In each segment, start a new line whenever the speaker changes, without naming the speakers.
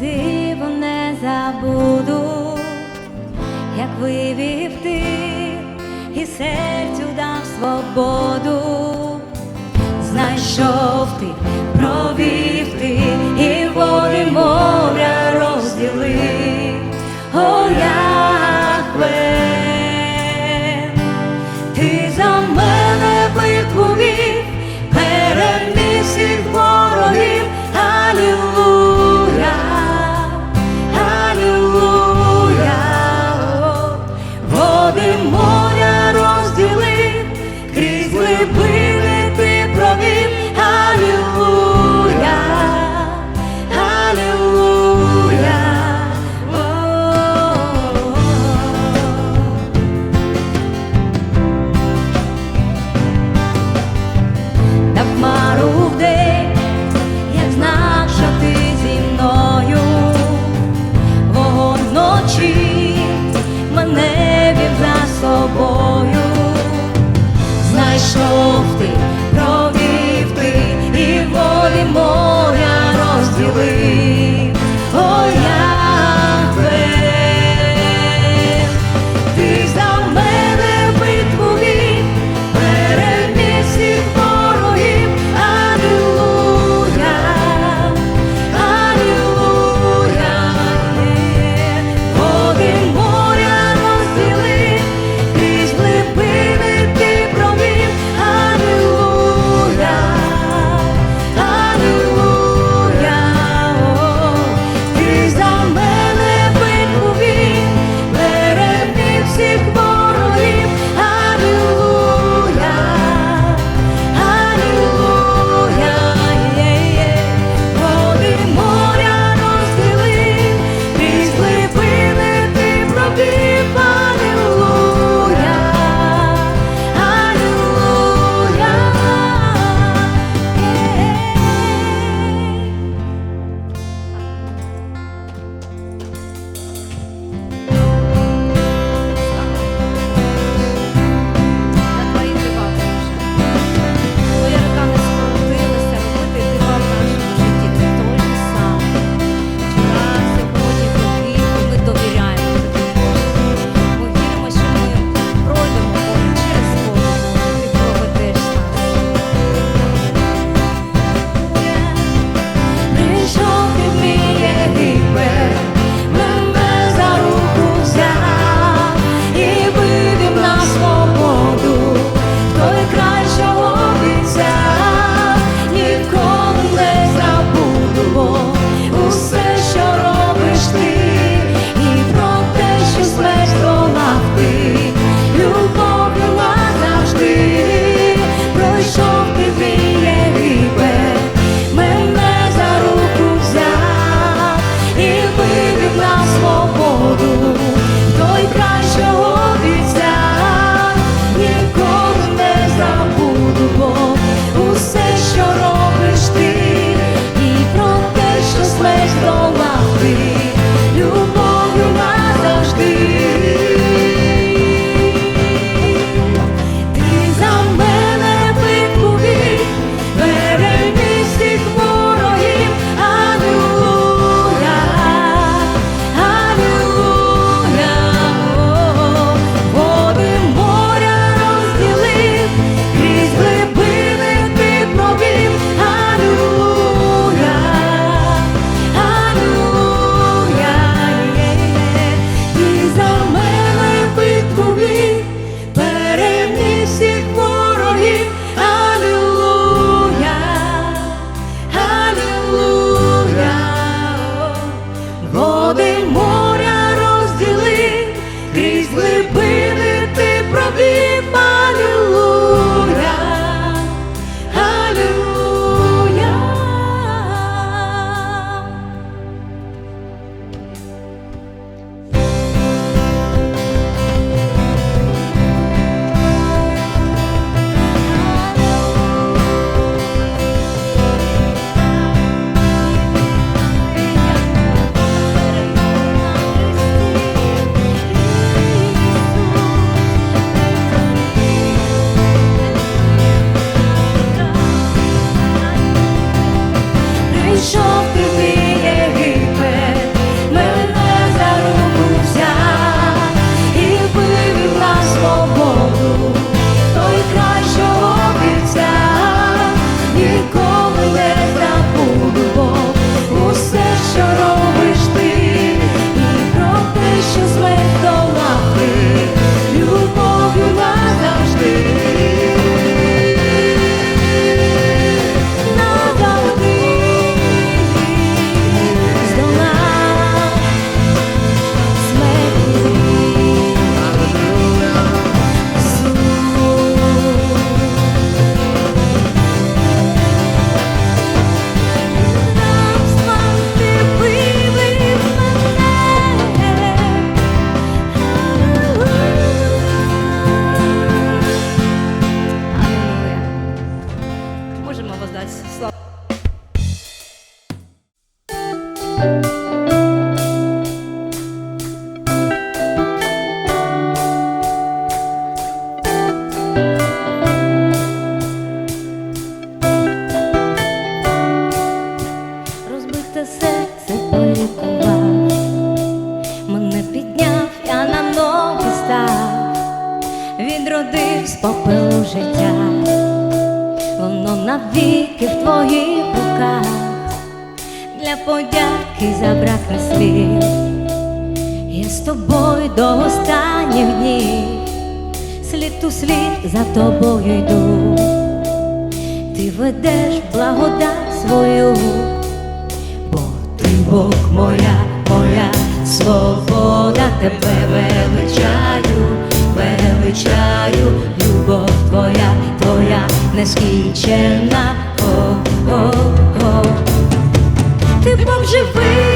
диво не забуду, як вивів ти і серцю дав свободу, знайшов ти, провів ти і волі моря розділив, о Яхве. Родив з попелу життя, воно навіки в твоїх руках, для подяки забрати слів. Я з тобою до останніх днів, слід у слід за тобою йду, ти ведеш благодать свою, бо ти Бог моя, моя свобода тебе величаю вичаю, любов твоя, твоя нескінчена, о, о, о. ти Бог живий.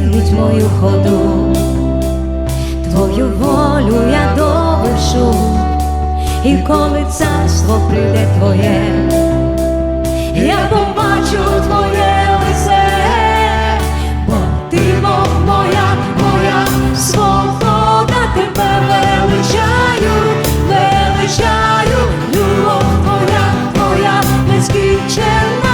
змінить мою ходу, твою волю я довершу, і коли царство прийде твоє, я побачу твоє лице, бо ти мов моя, моя свобода тебе величаю, величаю, любов твоя, твоя нескінчена.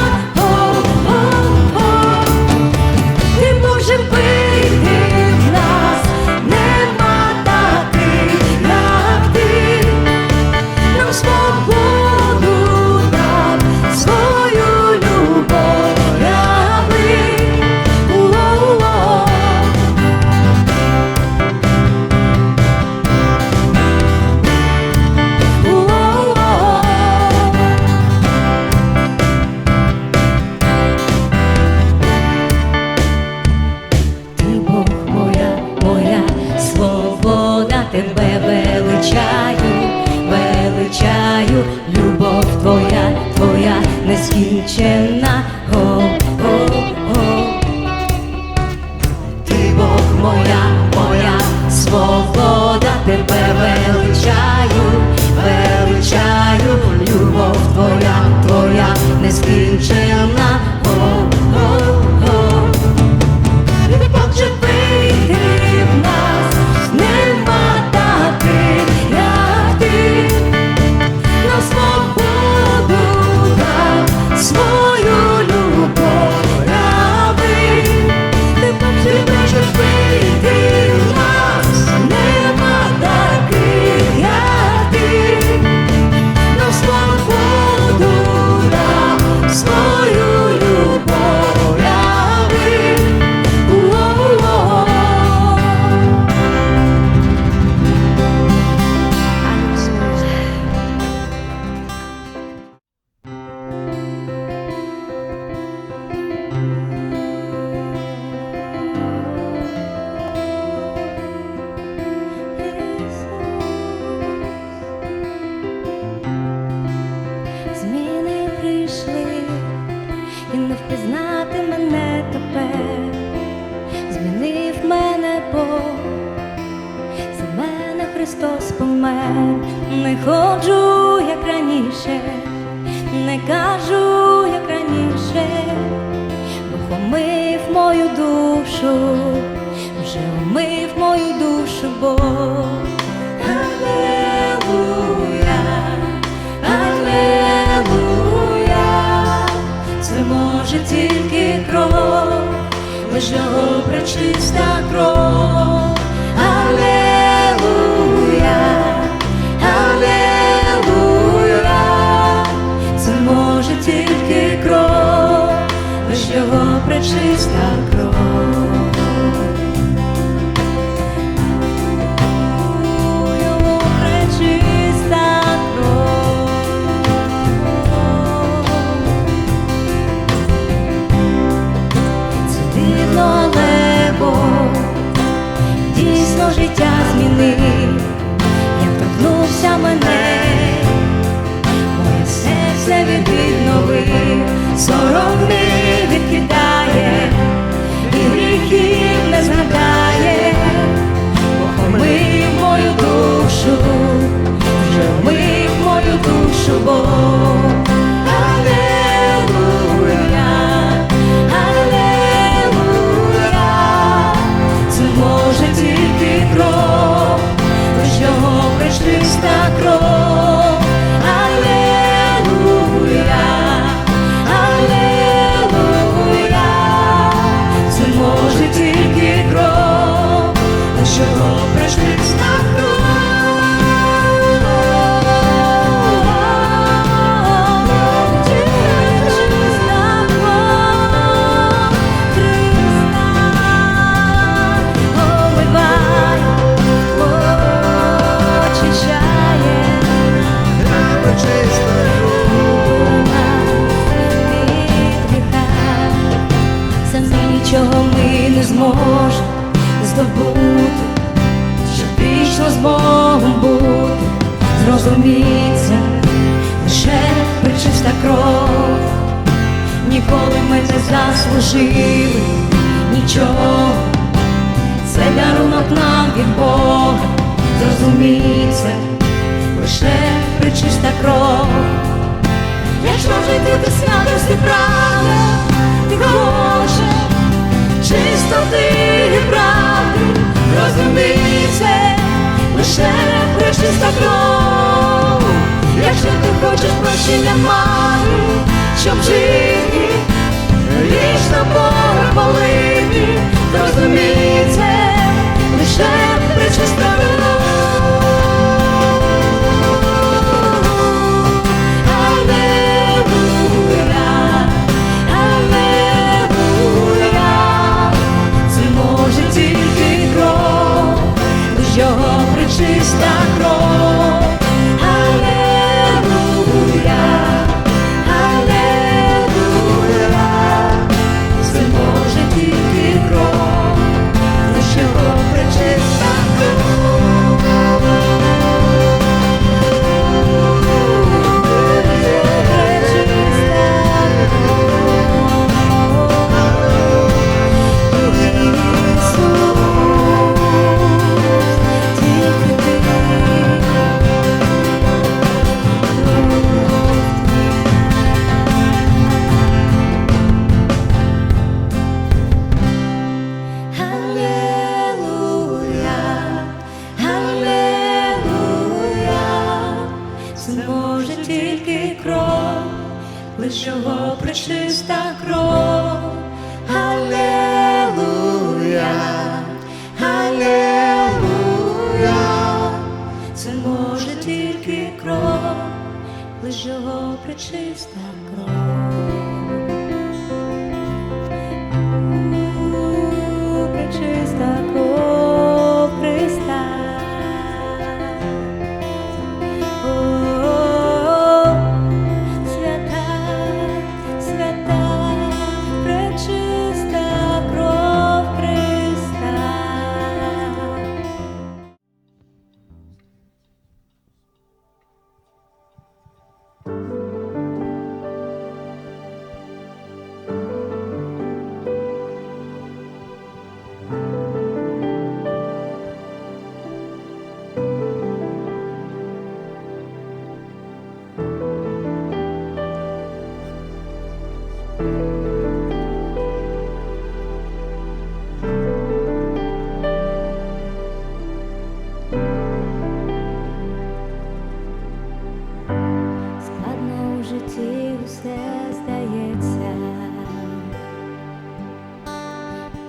лиш його пречиста кров. Зрозуміється, лише причиста кров. Якщо жити до святості правда, ти хочеш чистоти і правди, розумій це. Лише пречиста кров. Якщо ти хочеш прощення мати, щоб жити, вічно Бога хвалити, розумій це лише пречиста пречиста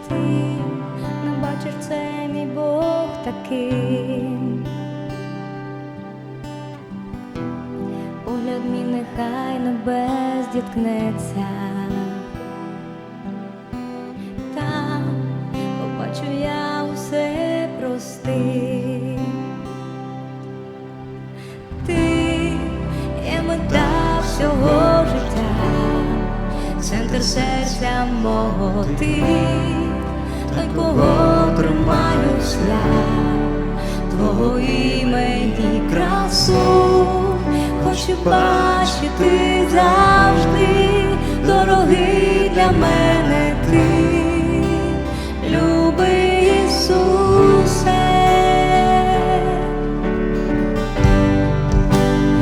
Ти не бачиш це, мій Бог таким. Погляд мій нехай не діткнеться. Бачити завжди, дорогий для мене ти, любий Ісусе.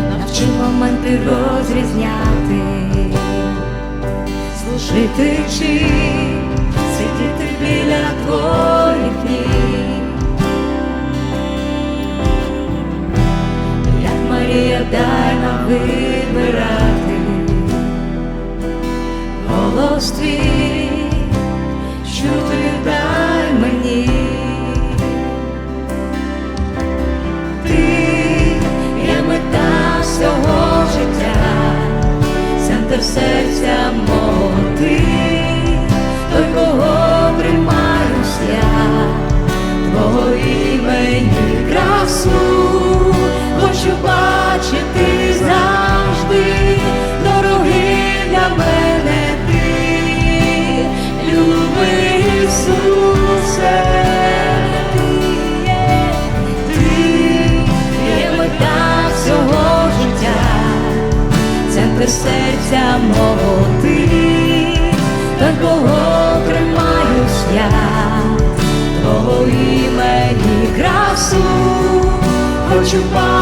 Навчи моменти розрізняти, служити чи сидіти біля твоїх ніг. Дай нам вибирати. Голос твій, чути дай хочу бачити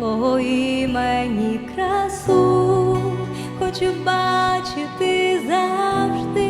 твого імені красу, хочу бачити завжди,